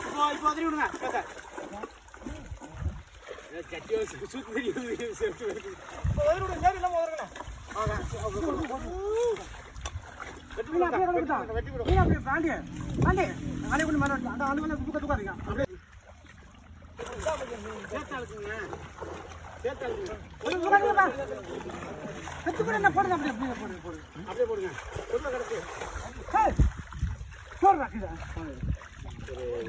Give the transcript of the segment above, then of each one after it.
இப்போ இப்போ அதிரி விடுங்க கேட்க சுத்து தெரியுது சேர்த்து விடுங்க வெட்டி விடுங்க நீங்க அப்படியே பாண்டி, பாண்டி, அப்படியே போடுங்க, போடுங்க உள்ள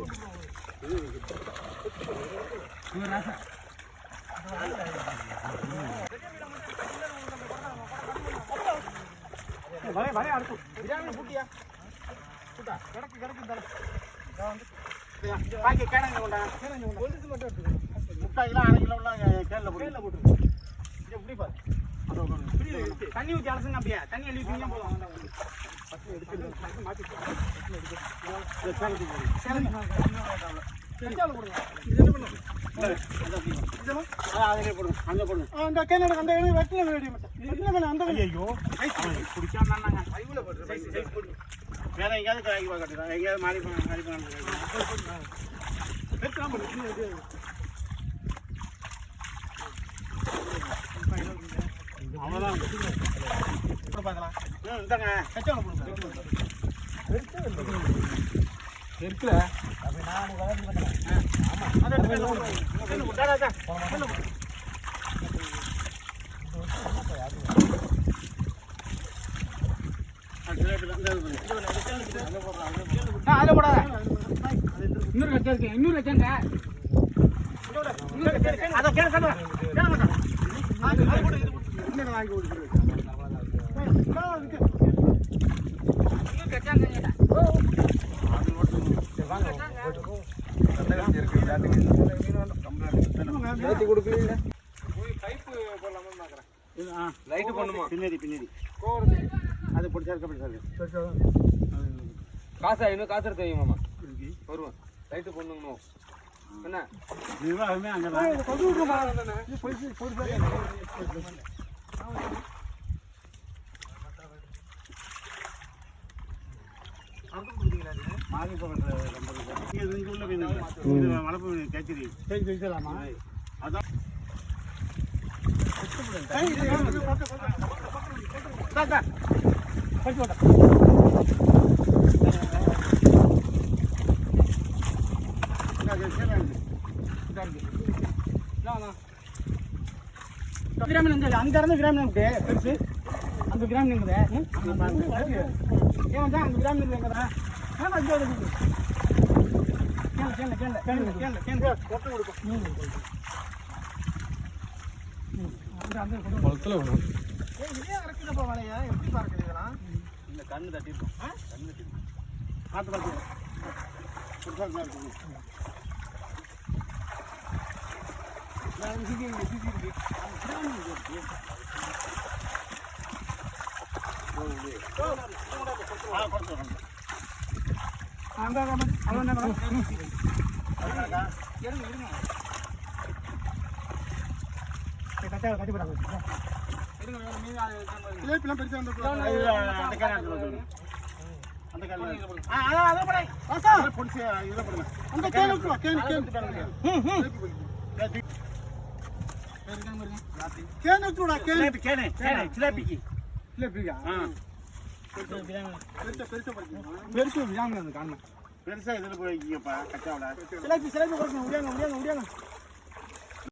கிடக்கு ஏய், போடுறா, பூட்டியா? பூட்டா, கிடக்கு, கிடக்கு, பாக்கி கொண்டா மட்டும் எடுத்துக்கோ. முக்கால் கிலோ அரை கிலோ உள்ள கேனில் போடுங்க கையில போட்டுரு. இப்படி பாரு. தண்ணி ஊற்றி அலசுங்க அப்படியே தண்ணி அள்ளி ஊற்றிங்க போதும் மாற்றி வேற எங்கேயாவது காய்க்கு கட்டுறோம் எங்கேயாவது மாறி மாறி இது. அவ்வளோதான் பார்க்கலாம். ம் இந்தாங்க கச்சால போடுங்க. இருக்குல்ல? அதை நான் வளர்ந்து போடுங்க. கையில போடு. டா, போடாத. இன்னொரு இருக்கு இன்னொரு அதை வாங்கி கொடுக்குறது இன்னொரு கச்சாங்க அது போட்டு. ஏத்தி கொடுக்கல இது, ஆ. லைட்டு பண்ணுமா பின்னாடி பின்னாடி அது பிடிச்சா இருக்க பிடிச்சா காசா இன்னும் காசு எடுத்து வைங்க மாமா வருவேன் லைட்டு பண்ணுங்கணும் என்ன நிர்வாகமே அங்கே வளர்ப்பு மீன் கேச்சரி சரி வைக்கலாமா அதான் இந்த அங்க இருந்து கிராமம் பெருசு அந்த கிராமம் ஏன் அந்த கிராமம் குளத்துல விடும் ஏய் இதே அரைக்குதப்பா வலைய? எப்படி பறக்குது இதெல்லாம்? இந்த கண்ணு தட்டிருக்கோம். கண்ணு தட்டிருக்கோம். பார்த்து பார்த்து. நான் சிக்கி இருக்கு சிக்கி இருக்கு அந்த கிராமம் இங்க இருக்கு. ஆ, கொடுத்து கேனை கேனை கேன். விட்டுவா கேன் பெருசு பெருசா பெருசா வியாங்க அந்த காரணம் பெருசா இதில் போய் வைக்கிங்கப்பா? கச்சாவில். சிலேபி சிலேபி கொடுங்க உடியாங்க உடியாங்க உடியாங்க.